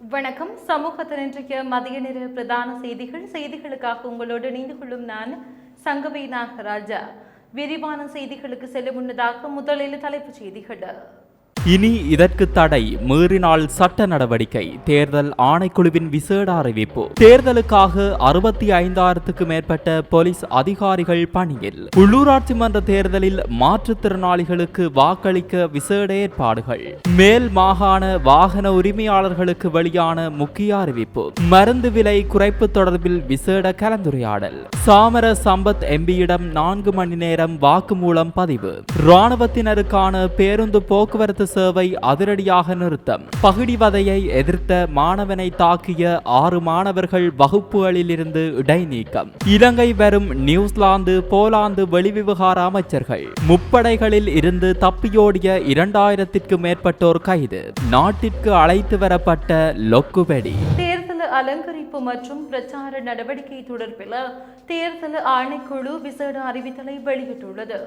வணக்கம். சமூகத்தின் இன்றைய மதிய நேர பிரதான செய்திகள். செய்திகளுக்காக உங்களோடு இணைந்து கொள்ளும் நான் சங்கவி நாகராஜா. விரிவான செய்திகளுக்கு செல்ல முன்னதாக முதலில் தலைப்புச் செய்திகள். இனி இதற்கு தடை மீறினால் சட்ட நடவடிக்கை தேர்தல் ஆணைக்குழுவின் விசேட அறிவிப்பு. தேர்தலுக்காக அறுபத்தி ஐந்தாயிரத்துக்கு மேற்பட்ட போலீஸ் அதிகாரிகள் பணியில். உள்ளூராட்சி மன்ற தேர்தலில் மாற்றுத்திறனாளிகளுக்கு வாக்களிக்க விசேட ஏற்பாடுகள். மேல் மாகாண வாகன உரிமையாளர்களுக்கு வெளியான முக்கிய அறிவிப்பு. மருந்து விலை குறைப்பு தொடர்பில் விசேட கலந்துரையாடல். சாமர சம்பத் எம்பியிடம் நான்கு மணி நேரம் வாக்குமூலம் பதிவு. ராணுவத்தினருக்கான பேருந்து போக்குவரத்து சேவை அதிரடியாக நிறுத்தம். பகுடிவதையை எதிர்த்த மாணவனை தாக்கிய ஆறு மாணவர்கள் வகுப்புகளிலிருந்து இடைநீக்கம். இலங்கை வரும் நியூசிலாந்து போலாந்து வெளிவிவகார அமைச்சர்கள். முப்படைகளில் இருந்து தப்பியோடிய இரண்டாயிரத்திற்கு மேற்பட்டோர் கைது. நாட்டிற்கு அழைத்து வரப்பட்ட லொக்குபடி தேர்தல் அலங்கரிப்பு மற்றும் பிரச்சார நடவடிக்கை தொடர்பில் தேர்தல் ஆணைக்குழு விசேட அறிவித்தலை வெளியிட்டுள்ளது.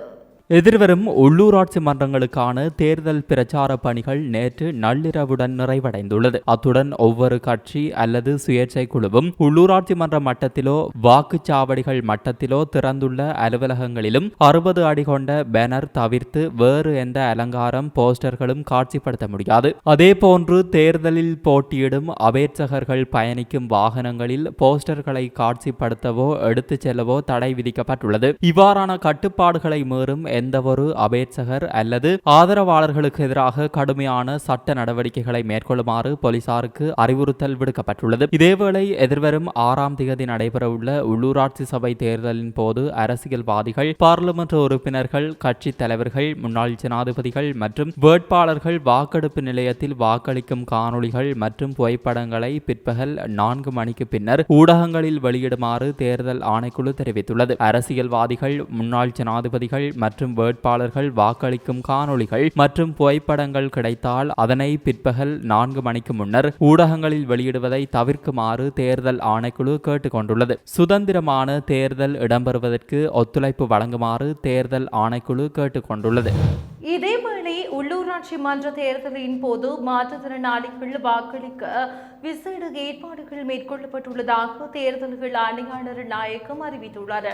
எதிர்வரும் உள்ளூராட்சி மன்றங்களுக்கான தேர்தல் பிரச்சார பணிகள் நேற்று நள்ளிரவுடன் நிறைவடைந்துள்ளது. அத்துடன் ஒவ்வொரு கட்சி அல்லது சுயேட்சை குழுவும் உள்ளூராட்சி மன்ற மட்டத்திலோ வாக்குச்சாவடிகள் மட்டத்திலோ திறந்துள்ள அலுவலகங்களிலும் அறுபது அடி கொண்ட பேனர் தவிர்த்து வேறு எந்த அலங்காரம் போஸ்டர்களும் காட்சிப்படுத்த முடியாது. அதேபோன்று தேர்தலில் போட்டியிடும் அபேட்சகர்கள் பயணிக்கும் வாகனங்களில் போஸ்டர்களை காட்சிப்படுத்தவோ எடுத்துச் செல்லவோ தடை விதிக்கப்பட்டுள்ளது. இவ்வாறான கட்டுப்பாடுகளை மீறும் எந்தவொரு அபேட்சகர் அல்லது ஆதரவாளர்களுக்கு எதிராக கடுமையான சட்ட நடவடிக்கைகளை மேற்கொள்ளுமாறு போலீசாருக்கு அறிவுறுத்தல் விடுக்கப்பட்டுள்ளது. இதேவேளை எதிர்வரும் ஆறாம் தேதி நடைபெறவுள்ள உள்ளூராட்சி சபை தேர்தலின் போது அரசியல்வாதிகள் பாராளுமன்ற உறுப்பினர்கள் கட்சித் தலைவர்கள் முன்னாள் ஜனாதிபதிகள் மற்றும் வேட்பாளர்கள் வாக்கெடுப்பு நிலையத்தில் வாக்களிக்கும் காணொளிகள் மற்றும் புகைப்படங்களை பிற்பகல் நான்கு மணிக்கு பின்னர் ஊடகங்களில் வெளியிடுமாறு தேர்தல் ஆணைக்குழு தெரிவித்துள்ளது. அரசியல்வாதிகள் முன்னாள் ஜனாதிபதிகள் மற்றும் வேட்பாளர்கள் வாக்களிக்கும் காணொளிகள் மற்றும் புகைப்படங்கள் கிடைத்தால் அதனை பிற்பகல் நான்கு மணிக்கு முன்னர் ஊடகங்களில் வெளியிடுவதை தவிர்க்குமாறு தேர்தல் ஆணைக்குழு கேட்டுக்கொண்டுள்ளது. சுதந்திரமான தேர்தல் இடம்பெறுவதற்கு ஒத்துழைப்பு வழங்குமாறு தேர்தல் ஆணைக்குழு கேட்டுக்கொண்டுள்ளது. இதேவேளை உள்ளூராட்சி மன்ற தேர்தலின் போது மாற்றுத்திறனாளிகள் வாக்களிக்க விசேட ஏற்பாடுகள் மேற்கொள்ளப்பட்டுள்ளதாக தேர்தல்கள் ஆணையாளர் நாயகம் அறிவித்துள்ளார்.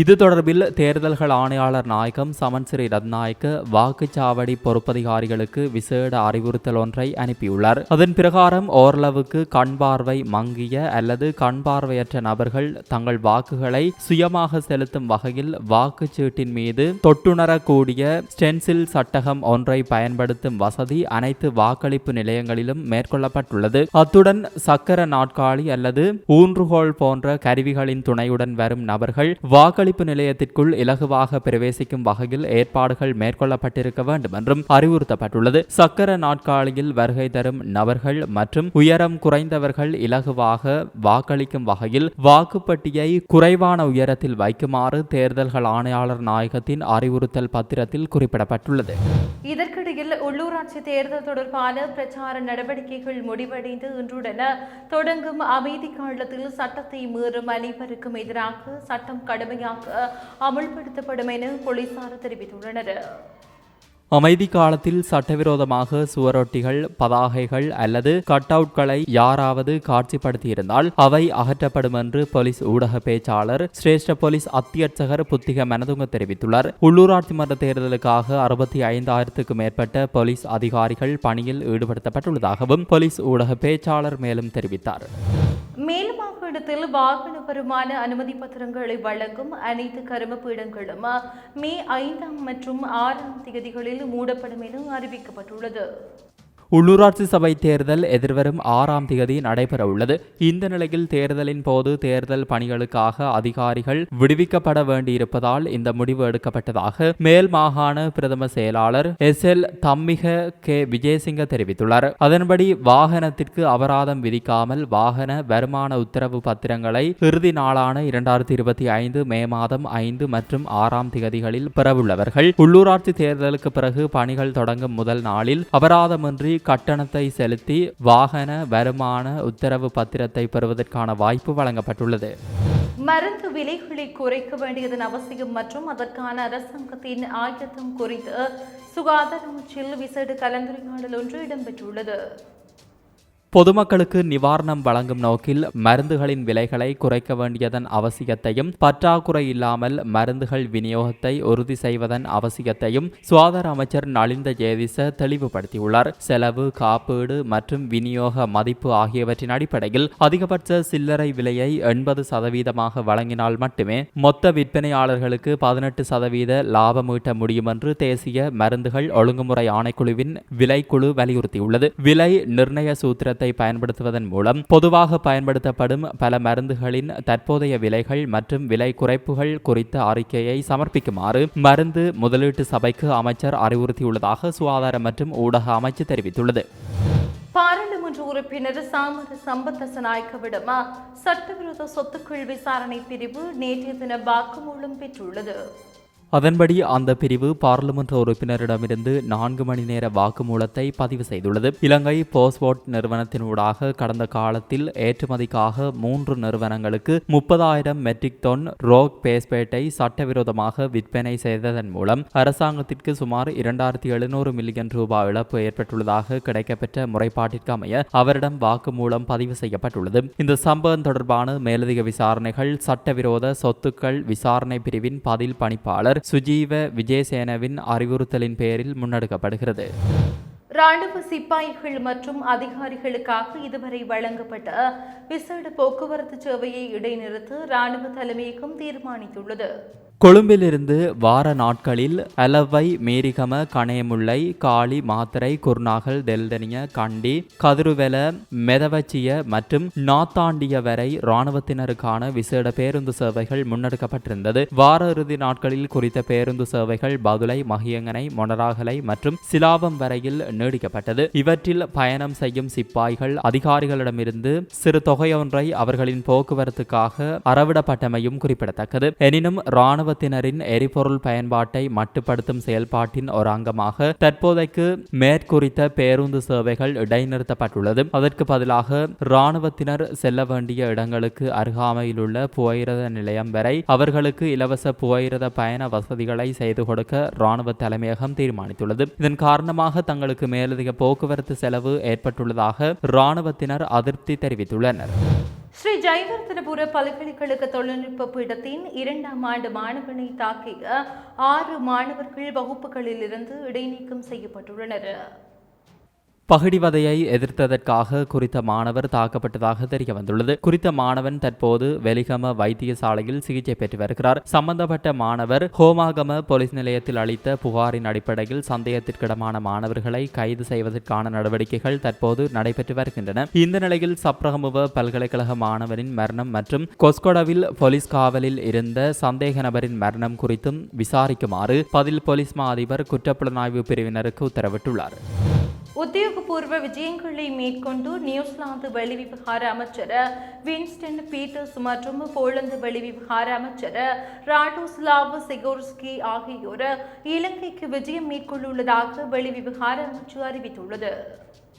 இது தொடர்பில் தேர்தல்கள் ஆணையாளர் நாயகம் சமன் ஸ்ரீ ரத்நாயக்க வாக்குச்சாவடி பொறுப்பதிகாரிகளுக்கு விசேட அறிவுறுத்தல் ஒன்றை அனுப்பியுள்ளார். அதன் பிரகாரம் ஓரளவுக்கு கண் பார்வை மங்கிய அல்லது கண் பார்வையற்ற நபர்கள் தங்கள் வாக்குகளை சுயமாக செலுத்தும் வகையில் வாக்குச்சீட்டின் மீது தொட்டுணரக்கூடிய ஸ்டென்சில் சட்டகம் ஒன்றை பயன்படுத்தும் வசதி அனைத்து வாக்களிப்பு நிலையங்களிலும் மேற்கொள்ளப்பட்டுள்ளது. அத்துடன் சக்கர நாட்காலி அல்லது ஊன்றுகோல் போன்ற கருவிகளின் துணையுடன் வரும் நபர்கள் வாக்களி வாக்களிப்பு நிலையத்திற்குள் இலகுவாக பிரவேசிக்கும் வகையில் ஏற்பாடுகள் மேற்கொள்ளப்பட்டிருக்க வேண்டும் என்றும் அறிவுறுத்தப்பட்டுள்ளது. சக்கர நாட்காலியில் வருகை தரும் நபர்கள் மற்றும் உயரம் குறைந்தவர்கள் இலகுவாக வாக்களிக்கும் வகையில் வாக்குப்பட்டியை குறைவான உயரத்தில் வைக்குமாறு தேர்தல்கள் ஆணையாளர் நாயகத்தின் அறிவுறுத்தல் பத்திரத்தில் குறிப்பிடப்பட்டுள்ளது. இதற்கிடையில் உள்ளூராட்சி தேர்தல் தொடர்பான பிரச்சார நடவடிக்கைகள் முடிவடைந்து இன்றுடன் தொடங்கும் அமைதி காலத்தில் சட்டத்தை மீறும் அனைவருக்கும் எதிராக சட்டம் கடுமையாக அமுல்படுத்தப்படும் என போலீசார் தெரிவித்துள்ளனர். அமைதி காலத்தில் சட்டவிரோதமாக சுவரொட்டிகள் பதாகைகள் அல்லது கட் அவுட்களை யாராவது காட்சிப்படுத்தியிருந்தால் அவை அகற்றப்படும் என்று போலீஸ் ஊடக பேச்சாளர் சிரேஷ்ட போலீஸ் அத்தியட்சகர் புத்திக மனதுங்க தெரிவித்துள்ளார். உள்ளூராட்சி மன்ற தேர்தலுக்காக அறுபத்தி ஐந்தாயிரத்துக்கும் மேற்பட்ட போலீஸ் அதிகாரிகள் பணியில் ஈடுபடுத்தப்பட்டுள்ளதாகவும் போலீஸ் ஊடக பேச்சாளர் மேலும் தெரிவித்தார். மேல் மாகாணத்தில் வாகன வருமான அனுமதி பத்திரங்களை வழங்கும் அனைத்து கரும பீடங்களும் மே ஐந்தாம் மற்றும் ஆறாம் தேதிகளில் மூடப்படும் என அறிவிக்கப்பட்டுள்ளது. உள்ளூராட்சி சபை தேர்தல் எதிர்வரும் ஆறாம் தேதி நடைபெற உள்ளது இந்த நிலையில் தேர்தலின் போது தேர்தல் பணிகளுக்காக அதிகாரிகள் விடுவிக்கப்பட வேண்டியிருப்பதால் இந்த முடிவு எடுக்கப்பட்டதாக மேல் மாகாண பிரதம செயலாளர் S L Dhammika K Wijesinghe தெரிவித்துள்ளார். அதன்படி வாகனத்திற்கு அபராதம் விதிக்காமல் வாகன வருமான உத்தரவு பத்திரங்களை இறுதி நாளான இரண்டாயிரத்தி இருபத்தி ஐந்து மே மாதம் ஐந்து மற்றும் ஆறாம் திகதிகளில் பெறவுள்ளவர்கள் உள்ளூராட்சி தேர்தலுக்கு பிறகு பணிகள் தொடங்கும் முதல் நாளில் அபராதமின்றி கட்டணத்தை செலுத்தி வாகன வருமான உத்தரவு பத்திரத்தை பெறுவதற்கான வாய்ப்பு வழங்கப்பட்டுள்ளது. மருந்து விலைகளை குறைக்க வேண்டியதன் அவசியம் மற்றும் அதற்கான அரசாங்கத்தின் ஆயத்தம் குறித்து சுகாதார அமைச்சில் விசேட கலந்துரையாடல் ஒன்று இடம்பெற்றுள்ளது. பொதுமக்களுக்கு நிவாரணம் வழங்கும் நோக்கில் மருந்துகளின் விலைகளை குறைக்க வேண்டியதன் அவசியத்தையும் பற்றாக்குறை இல்லாமல் மருந்துகள் விநியோகத்தை உறுதி செய்வதன் அவசியத்தையும் சுகாதார அமைச்சர் நலிந்த ஜெயதிச தெளிவுபடுத்தியுள்ளார். செலவு காப்பீடு மற்றும் விநியோக மதிப்பு ஆகியவற்றின் அடிப்படையில் அதிகபட்ச சில்லறை விலையை எண்பது சதவீதமாக வழங்கினால் மட்டுமே மொத்த விற்பனையாளர்களுக்கு பதினெட்டு சதவீத லாபம் ஈட்ட முடியும் என்று தேசிய மருந்துகள் ஒழுங்குமுறை ஆணைக்குழுவின் விலைக்குழு வலியுறுத்தியுள்ளது. விலை நிர்ணய சூத்திரத்தை பயன்படுத்துவதன் மூலம் பொதுவாக பயன்படுத்தப்படும் பல மருந்துகளின் தற்போதைய விலைகள் மற்றும் விலை குறைப்புகள் குறித்த அறிக்கையை சமர்ப்பிக்குமாறு மருந்து முதலீட்டு சபைக்கு அமைச்சர் அறிவுறுத்தியுள்ளதாக சுகாதார மற்றும் ஊடக அமைச்சு தெரிவித்துள்ளது. பாராளுமன்ற உறுப்பினர் சாமர சம்பத்த நாயக்கவிடம் சட்டவிரோத சொத்துக்கள் விசாரணை பிரிவு நேற்றைய தின வாக்குமூலம் பெற்றுள்ளது. அதன்படி அந்த பிரிவு பாராளுமன்ற உறுப்பினரிடமிருந்து நான்கு மணி நேர வாக்குமூலத்தை பதிவு செய்துள்ளது. இலங்கை போஸ்போர்ட் நிறுவனத்தினூடாக கடந்த காலத்தில் ஏற்றுமதிக்காக மூன்று நிறுவனங்களுக்கு முப்பதாயிரம் மெட்ரிக் டன் ரோக் பேஸ்பேட்டை சட்டவிரோதமாக விற்பனை செய்ததன் மூலம் அரசாங்கத்திற்கு சுமார் இரண்டாயிரத்தி எழுநூறு மில்லியன் ரூபாய் இழப்பு ஏற்பட்டுள்ளதாக கிடைக்கப்பெற்ற முறைப்பாட்டிற்கு அமைய அவரிடம் வாக்குமூலம் பதிவு செய்யப்பட்டுள்ளது. இந்த சம்பவம் தொடர்பான மேலதிக விசாரணைகள் சட்டவிரோத சொத்துக்கள் விசாரணை பிரிவின் பதில் பணிப்பாளர் சுஜீவ விஜயசேனவின் அறிவுறுத்தலின் பேரில் முன்னெடுக்கப்படுகிறது. ராணுவ சிப்பாய்கள் மற்றும் அதிகாரிகளுக்காக இதுவரை வழங்கப்பட்ட விசேட போக்குவரத்து சேவையை இடைநிறுத்த ராணுவ தலைமையகம் தீர்மானித்துள்ளது. கொழும்பிலிருந்து வார நாட்களில் அலவை மேரிகம கணையமுல்லை காளி மாத்தரை குர்நாகல் தெல்தனிய கண்டி கதிருவெல மெதவச்சிய மற்றும் நாத்தாண்டிய வரை இராணுவத்தினருக்கான விசேட பேருந்து சேவைகள் முன்னெடுக்கப்பட்டிருந்தது. வார இறுதி நாட்களில் குறித்த பேருந்து சேவைகள் பதுளை மகியங்கனை மொனராகலை மற்றும் சிலாவம் வரையில் நீடிக்கப்பட்டது. இவற்றில் பயணம் செய்யும் சிப்பாய்கள் அதிகாரிகளிடமிருந்து சிறு தொகையொன்றை அவர்களின் போக்குவரத்துக்காக அறவிடப்பட்டமையும் குறிப்பிடத்தக்கது. எனினும் இராணுவ இராணுவத்தினரின் எரிபொருள் பயன்பாட்டை மட்டுப்படுத்தும் செயல்பாட்டின் ஒரு அங்கமாக தற்போதைக்கு மேற்குறித்த பேருந்து சேவைகள் இடைநிறுத்தப்பட்டுள்ளது. அதற்கு பதிலாக இராணுவத்தினர் செல்ல வேண்டிய இடங்களுக்கு அருகாமையிலுள்ள புகையிரத நிலையம் வரை அவர்களுக்கு இலவச புகையிரத பயண வசதிகளை செய்து கொடுக்க இராணுவ தலைமையகம் தீர்மானித்துள்ளது. இதன் காரணமாக தங்களுக்கு மேலதிக போக்குவரத்து செலவு ஏற்பட்டுள்ளதாக இராணுவத்தினர் அதிருப்தி தெரிவித்துள்ளனர். ஸ்ரீ ஜெயவர்தனபுர பல்கலைக்கழக தொழில்நுட்ப பீடத்தின் இரண்டாம் ஆண்டு மாணவனை தாக்கிய ஆறு மாணவர்கள் வகுப்புகளிலிருந்து இடைநீக்கம் செய்யப்பட்டுள்ளனர். பகடிவதையை எதிர்த்ததற்காக குறித்த மாணவர் தாக்கப்பட்டதாக தெரிய வந்துள்ளது குறித்த மாணவன் தற்போது வெலிகம வைத்தியசாலையில் சிகிச்சை பெற்று வருகிறார். சம்பந்தப்பட்ட மாணவர் ஹோமாகம போலீஸ் நிலையத்தில் அளித்த புகாரின் அடிப்படையில் சந்தேகத்திற்கிடமான மாணவர்களை கைது செய்வதற்கான நடவடிக்கைகள் தற்போது நடைபெற்று வருகின்றன. இந்த நிலையில் சப்ரகமுவ பல்கலைக்கழக மாணவனின் மரணம் மற்றும் கொஸ்கொடவில் போலீஸ் காவலில் இருந்த சந்தேக நபரின் மரணம் குறித்தும் விசாரிக்குமாறு பதில் போலீஸ் மா அதிபர் குற்றப்புலனாய்வு பிரிவினருக்கு உத்தரவிட்டுள்ளார். உத்தியோகபூர்வ விஜயங்களை மேற்கொண்டு நியூசிலாந்து வெளிவிவகார அமைச்சர் வின்ஸ்டன் பீட்டர்ஸ் மற்றும் போலந்து வெளிவிவகார அமைச்சர் ராடோஸ்லாவ் செகோர்ஸ்கி ஆகியோர் இலங்கைக்கு விஜயம் மேற்கொண்டுள்ளதாக வெளிவிவகார அமைச்சு அறிவித்துள்ளது.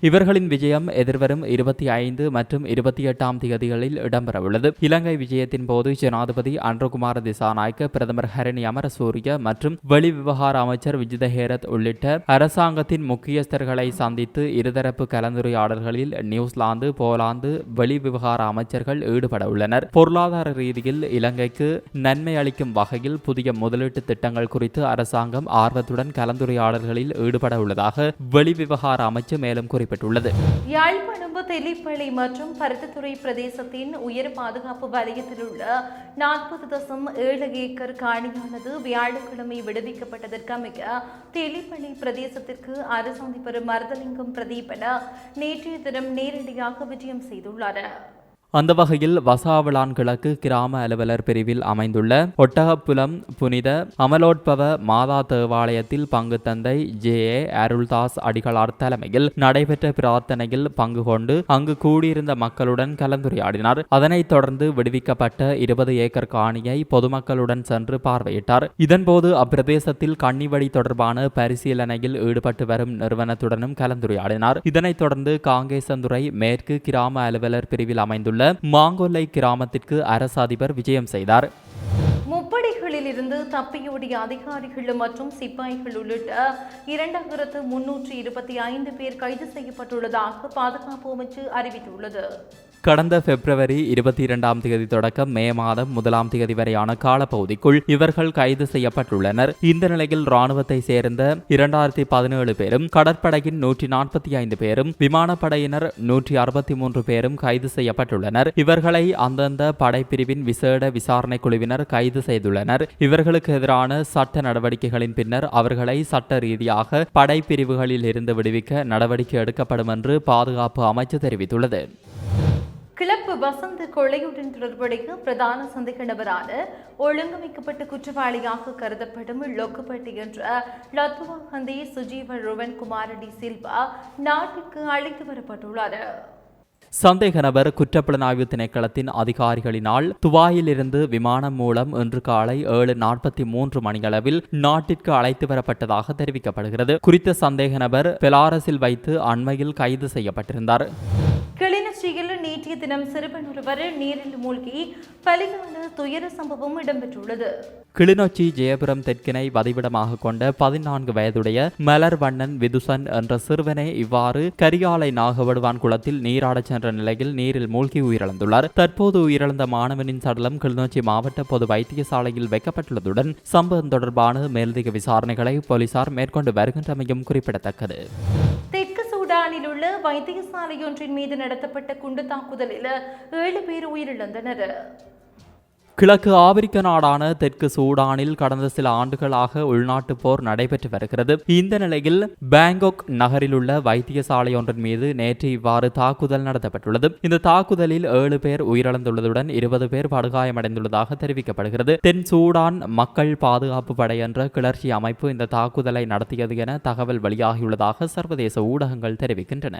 இவர்களின் விஜயம் எதிர்வரும் இருபத்தி ஐந்து மற்றும் இருபத்தி எட்டாம் தேதிகளில் இடம்பெறவுள்ளது. இலங்கை விஜயத்தின் போது ஜனாதிபதி அன்றகுமார திசாநாயக்க பிரதமர் ஹரணி அமரசூரிய மற்றும் வெளிவிவகார அமைச்சர் விஜித ஹேரத் உள்ளிட்ட அரசாங்கத்தின் முக்கியஸ்தர்களை சந்தித்து இருதரப்பு கலந்துரையாடல்களில் நியூசிலாந்து போலாந்து வெளிவிவகார அமைச்சர்கள் ஈடுபட உள்ளனர் பொருளாதார ரீதியில் இலங்கைக்கு நன்மை அளிக்கும் வகையில் புதிய முதலீட்டு திட்டங்கள் குறித்து அரசாங்கம் ஆர்வத்துடன் கலந்துரையாடல்களில் ஈடுபட உள்ளதாக வெளிவிவகார அமைச்சு மேலும் குறிப்பிட்டுள்ளது. யாழ்ப்பாணம் தெல்லிப்பள்ளி மற்றும் பருத்தித்துறை பிரதேசத்தின் உயர் பாதுகாப்பு வலயத்தில் உள்ள நாற்பது தசம் ஏழு ஏக்கர் காணியானது வியாழக்கிழமை விடுவிக்கப்பட்டதற்கு அமைய தெல்லிப்பள்ளி பிரதேசத்திற்கு அரசாதிபர் மருதலிங்கம் பிரதீபன நேற்றைய தினம் நேரடியாக விஜயம் செய்துள்ளார். அந்த வகையில் வசாவளான் கிழக்கு கிராம அலுவலர் பிரிவில் அமைந்துள்ள ஒட்டகப்புலம் புனித அமலோட்பவ மாதா தேவாலயத்தில் பங்கு தந்தை ஜே ஏ அருள்தாஸ் அடிகளார் தலைமையில் நடைபெற்ற பிரார்த்தனையில் பங்கு கொண்டு அங்கு கூடியிருந்த மக்களுடன் கலந்துரையாடினார். அதனைத் தொடர்ந்து விடுவிக்கப்பட்ட இருபது ஏக்கர் காணியை பொதுமக்களுடன் சென்று பார்வையிட்டார். இதன்போது அப்பிரதேசத்தில் கன்னிவழி தொடர்பான பரிசீலனையில் ஈடுபட்டு வரும் நிறுவனத்துடனும் கலந்துரையாடினார். இதனைத் தொடர்ந்து காங்கேசந்துறை மேற்கு கிராம அலுவலர் பிரிவில் அமைந்துள்ள மாங்கொல்லை கிராமத்திற்கு அரசு அதிபர் விஜயம் செய்தார். முப்படைகளில் இருந்து தப்பியோடிய அதிகாரிகள் மற்றும் சிப்பாய்கள் உள்ளிட்ட இரண்டாயிரத்து முன்னூற்றி இருபத்தி ஐந்து பேர் கைது செய்யப்பட்டுள்ளதாக பாதுகாப்பு அமைச்சு அறிவித்துள்ளது. கடந்த பிப்ரவரி இருபத்தி இரண்டாம் தேதி தொடக்கம் மே மாதம் முதலாம் தேதி வரையான காலப்பகுதிக்குள் இவர்கள் கைது செய்யப்பட்டுள்ளனர். இந்த நிலையில் ராணுவத்தை சேர்ந்த இரண்டாயிரத்தி பதினேழு பேரும் கடற்படையின் நூற்றி நாற்பத்தி ஐந்து பேரும் விமானப்படையினர் நூற்றி அறுபத்தி மூன்று பேரும் கைது செய்யப்பட்டுள்ளனர். இவர்களை அந்தந்த படைப்பிரிவின் விசேட விசாரணை குழுவினர் கைது செய்துள்ளனர். இவர்களுக்கு எதிரான சட்ட நடவடிக்கைகளின் பின்னர் அவர்களை சட்ட ரீதியாக படைப்பிரிவுகளில் இருந்து விடுவிக்க நடவடிக்கை எடுக்கப்படும் என்று பாதுகாப்பு அமைச்சு தெரிவித்துள்ளது. கிளப்பு வசந்த் கொலையுடன் தொடர்புடைய பிரதான சந்தேக நபரான ஒழுங்கமைக்கப்பட்ட குற்றவாளியாக கருதப்படும் லொக்குப்பட்டி என்ற லத்துவா கந்தி சுஜீவ ருவன் குமார டி சில்வா நாட்டிற்கு அழைத்து வரப்பட்டுள்ளார். சந்தேக நபர் குற்றப்புலனாய்வு திணைக்களத்தின் அதிகாரிகளினால் துபாயிலிருந்து விமானம் மூலம் இன்று காலை ஏழு நாற்பத்தி மூன்று மணியளவில் நாட்டிற்கு அழைத்து வரப்பட்டதாக தெரிவிக்கப்படுகிறது. குறித்த சந்தேக நபர் பெலாரஸில் வைத்து அண்மையில் கைது செய்யப்பட்டிருந்தார். கிளிநொச்சியில் நேற்றைய தினம் சிறுவன் ஒருவர் நீரில் மூழ்கி பலியான துயர சம்பவம் இடம்பெற்றுள்ளது. கிளிநொச்சி ஜெயபுரம் தெற்கினை வதிவிடமாக கொண்ட பதினான்கு வயதுடைய மலர் வண்ணன் விதுசன் என்ற சிறுவனே இவ்வாறு கரியாலை நாகவடுவான் குளத்தில் நீராடச் சென்ற நிலையில் நீரில் மூழ்கி உயிரிழந்துள்ளார். தற்போது உயிரிழந்த மாணவனின் சடலம் கிளிநொச்சி மாவட்ட பொது வைத்தியசாலையில் வைக்கப்பட்டுள்ளதுடன் சம்பவம் தொடர்பான மேலதிக விசாரணைகளை போலீசார் மேற்கொண்டு வருகின்றமையும் குறிப்பிடத்தக்கது. உள்ள வைத்தியசாலையொன்றின் மீது நடத்தப்பட்ட குண்டு தாக்குதலில் ஏழு பேர் உயிரிழந்தனர். கிழக்கு ஆப்பிரிக்க நாடான தெற்கு சூடானில் கடந்த சில ஆண்டுகளாக உள்நாட்டு போர் நடைபெற்று வருகிறது. இந்த நிலையில் பேங்காக் நகரில் உள்ள வைத்தியசாலை ஒன்றின் மீது நேற்று இவ்வாறு தாக்குதல் நடத்தப்பட்டுள்ளது. இந்த தாக்குதலில் ஏழு பேர் உயிரிழந்துள்ளதுடன் இருபது பேர் படுகாயமடைந்துள்ளதாக தெரிவிக்கப்படுகிறது. தென் சூடான் மக்கள் பாதுகாப்பு படை என்ற கிளர்ச்சி அமைப்பு இந்த தாக்குதலை நடத்தியது என தகவல் வெளியாகியுள்ளதாக சர்வதேச ஊடகங்கள் தெரிவிக்கின்றன.